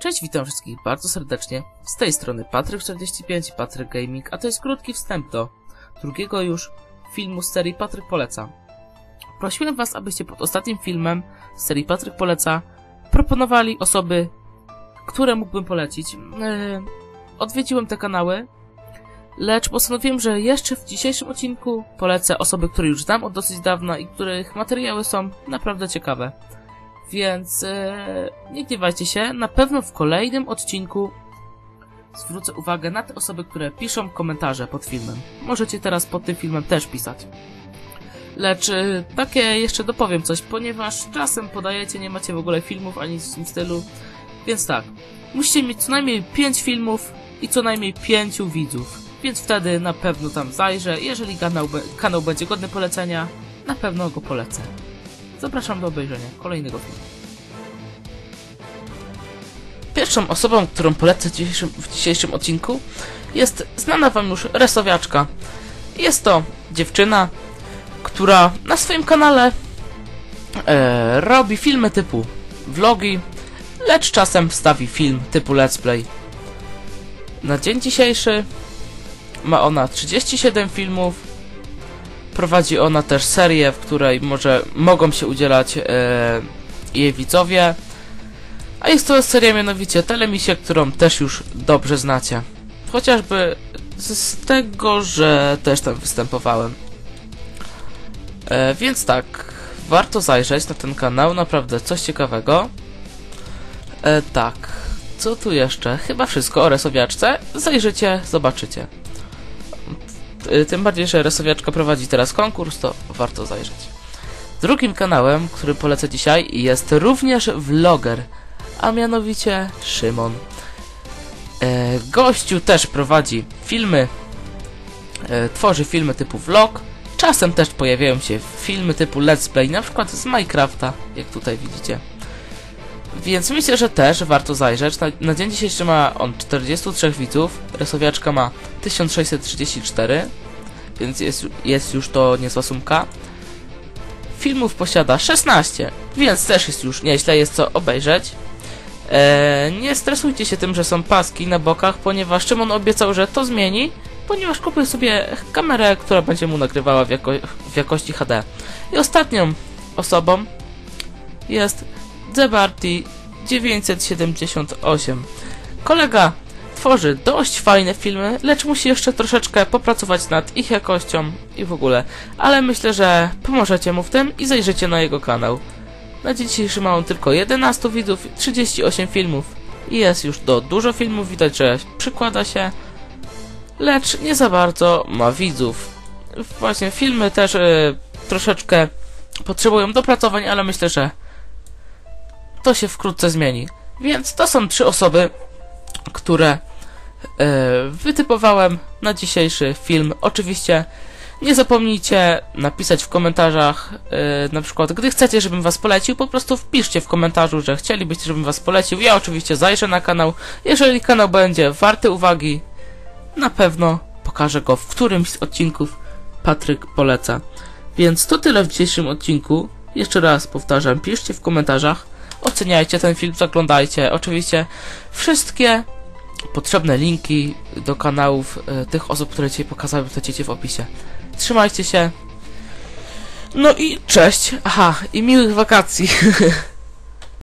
Cześć, witam wszystkich bardzo serdecznie. Z tej strony Patryk45, Patryk Gaming, a to jest krótki wstęp do drugiego już filmu z serii Patryk Poleca. Prosiłem was, abyście pod ostatnim filmem z serii Patryk Poleca proponowali osoby, które mógłbym polecić. Yy, odwiedziłem te kanały, lecz postanowiłem, że jeszcze w dzisiejszym odcinku polecę osoby, które już znam od dosyć dawna i których materiały są naprawdę ciekawe. Więc e, nie gniewajcie się, na pewno w kolejnym odcinku zwrócę uwagę na te osoby, które piszą komentarze pod filmem. Możecie teraz pod tym filmem też pisać. Lecz e, takie jeszcze dopowiem coś, ponieważ czasem podajecie, nie macie w ogóle filmów ani w tym stylu. Więc tak, musicie mieć co najmniej 5 filmów i co najmniej 5 widzów. Więc wtedy na pewno tam zajrzę. Jeżeli kanał, kanał będzie godny polecenia, na pewno go polecę. Zapraszam do obejrzenia kolejnego filmu. Pierwszą osobą, którą polecę w dzisiejszym, w dzisiejszym odcinku jest znana wam już rysowiaczka. Jest to dziewczyna, która na swoim kanale e, robi filmy typu vlogi, lecz czasem wstawi film typu let's play. Na dzień dzisiejszy ma ona 37 filmów, Prowadzi ona też serię, w której może mogą się udzielać e, jej widzowie. A jest to seria mianowicie Telemisie, którą też już dobrze znacie. Chociażby z, tego, że też tam występowałem. E, więc tak, warto zajrzeć na ten kanał, naprawdę coś ciekawego. E, tak, co tu jeszcze? Chyba wszystko o resowiaczce. Zajrzycie, zobaczycie. Y, Tym bardziej, że Resowiaczka prowadzi teraz konkurs, to warto zajrzeć. Drugim kanałem, który polecę dzisiaj jest również vloger, a mianowicie Szymon. E, gościu też prowadzi filmy, e, tworzy filmy typu vlog, czasem też pojawiają się filmy typu let's play, na przykład z Minecrafta, jak tutaj widzicie. Więc myślę, że też warto zajrzeć. Na, na dzień dzisiejszy ma on 43 widzów, Resowiaczka ma 1634, więc jest, jest już to niezła sumka. Filmów posiada 16, więc też jest już nieźle, jest co obejrzeć. Eee, nie stresujcie się tym, że są paski na bokach, ponieważ Szymon obiecał, że to zmieni, ponieważ kupił sobie kamerę, która będzie mu nagrywała w, jako w jakości HD. I ostatnią osobą jest Zebarty 978. Kolega tworzy dość fajne filmy, lecz musi jeszcze troszeczkę popracować nad ich jakością i w ogóle. Ale myślę, że pomożecie mu w tym i zajrzycie na jego kanał. Na dzisiejszy ma on tylko 11 widzów, 38 filmów. I jest już do dużo filmów, widać, że przykłada się, lecz nie za bardzo ma widzów. Właśnie filmy też y, troszeczkę potrzebują dopracowań, ale myślę, że to się wkrótce zmieni. Więc to są trzy osoby, które wytypowałem na dzisiejszy film. Oczywiście nie zapomnijcie napisać w komentarzach, e, na przykład, gdy chcecie, żebym was polecił, po prostu wpiszcie w komentarzu, że chcielibyście, żebym was polecił. Ja oczywiście zajrzę na kanał. Jeżeli kanał będzie warty uwagi, na pewno pokażę go w którymś z odcinków Patryk poleca. Więc to tyle w dzisiejszym odcinku. Jeszcze raz powtarzam, piszcie w komentarzach, oceniajcie ten film, zaglądajcie. Oczywiście wszystkie potrzebne linki do kanałów e, tych osób, które dzisiaj pokazałem, znajdziecie w opisie. Trzymajcie się. No i cześć. Aha, i miłych wakacji.